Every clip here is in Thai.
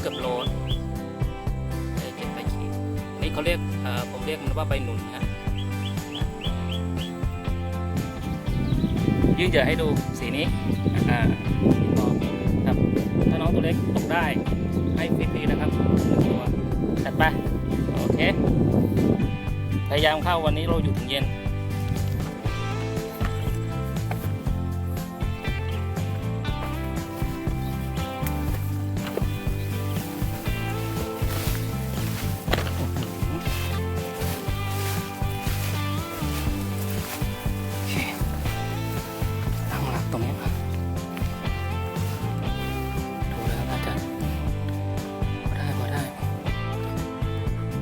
เกือบโลเลยเก็บไปขีดนี่เขาเรียกผมเรียกมันว่าใบหนุนฮะยื่นเจอให้ดูสีนี้ครับถ้าน้องตัวเล็กตกได้ให้ฟรีๆนะครับตัวถัดไปโอเคพยายามเข้าวันนี้เราอยู่ถึงเย็น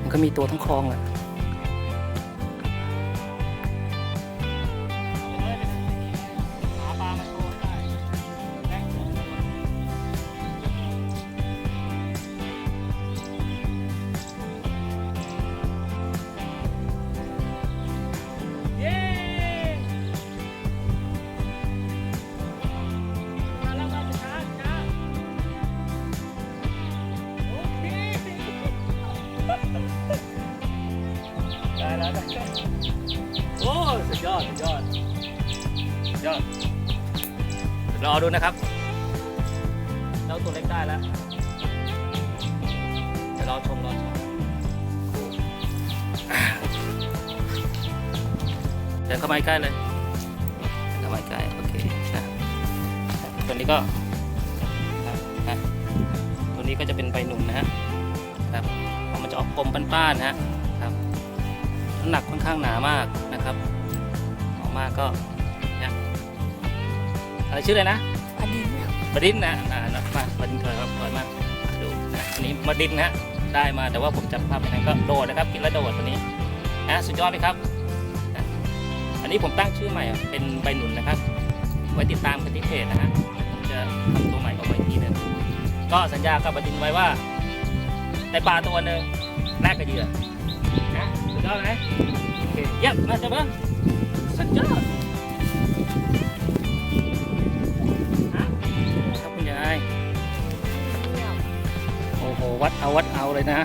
มันก็มีตัวทั้งคลองแหละ ดยอดสุดยอดสุดยอดรอดูนะครับเจ้าตัวเล็กได้แล้วเดี๋ยวรอชมรอชมเดินเข้ามาใกล้เลยเข้ามาใกล้โอเคนะตัวนี้ก็ตัวนี้ก็จะเป็นใบหนุ่มนะฮะครับมันจะออกกลมป้านๆนะฮะครับน้ำหนักค่อนข้างหนามากนะครับ มาก็เนี่ยอะไรชื่ออะไรนะอดีตครับบดินนะอ่านะมาบดินเคยครับเคยมากดูนะอันนี้บดินนะฮะได้มาแต่ว่าผมจับภาพไม่ทันก็โดดนะครับกินแล้วโดดตัวนี้นะสุดยอดไหมครับนะอันนี้ผมตั้งชื่อใหม่อะเป็นใบหนุนนะครับ ไว้ติดตามกันที่เพจนะฮะผมจะทำตัวใหม่ออกมาอีกทีหนึงก็สัญญากับบดินไว้ว่าได้ปลาตัวหนึ่งแลกกับเหยื่อนะสุดยอดไหมโอเคเยี่ยมมาเจ้าเบิ้ง สุดยอดฮะครับคุณยาย โอ้โห วัดเอาวัดเอาเลยนะ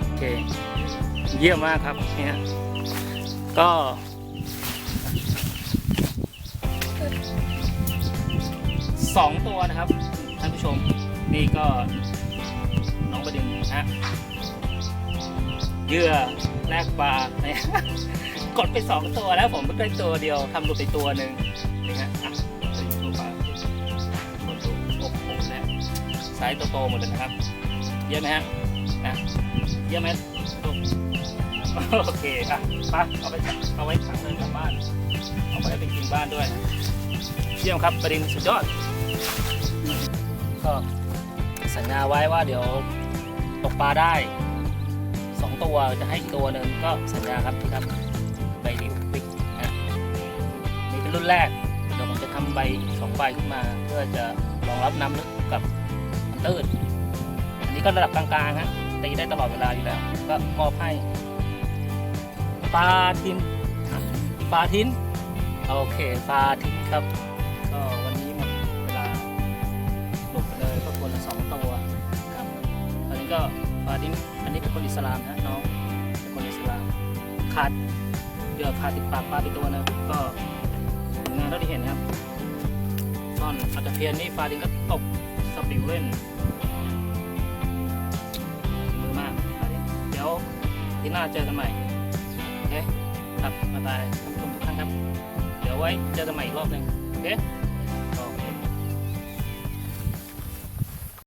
โอเค เยี่ยมมากครับเนี่ยก็สองตัวนะครับท่านผู้ชม นี่ก็น้องประดินนะฮะเยื่อแลกปลาเนี่ยกดไปสองตัวแล้วผมเพิ่งได้ตัวเดียวทำหลุดไปตัวหนึ่งนี่ฮะอะดูตัวปลากดดูโอ้โหนะสายโตๆหมดเลยนะครับ เยี่ยมไหมฮะนะเยี่ยมไหมโอเคอะไปเอาไปเอาไว้ขังเดินกลับบ้าน เอาไปไปกินบ้านด้วย เยี่ยมครับประดินสุดยอดก็ สัญญาไว้ว่าเดี๋ยวตกปลาได้สองตัวจะให้อีกตัวหนึ่งก็สัญญาครับที่ครับใบดิวปิกนะนี่เป็นรุ่นแรกเดี๋ยวผมจะทำใบสองใบขึ้นมา เพื่อจะรองรับน้ำลึกกับน้ำตื้นอันนี้ก็ระดับกลางๆฮะตีได้ตลอดเวลาอยู่แล้ว ก็มอบให้ปลาทินปลาทินโอเคปลาทินครับก็ ก็ปลาทินอันนี้เป็นคนอิสลามนะน้องเป็นคนอิสลามขาดเดือขาดติดปากปลาไปตัวนึงก็ผลงานเท่าที่เห็นนะครับตอนอัตเพียนนี่ปลาทินก็ตกสปิวเล่นมือมากครับเดี๋ยวที่หน้าเจอกันใหม่โอเคครับบ๊ายบายท่านผู้ชมทุกท่านครับ เดี๋ยวไว้เจอกันใหม่อีกรอบหนึ่งโอเค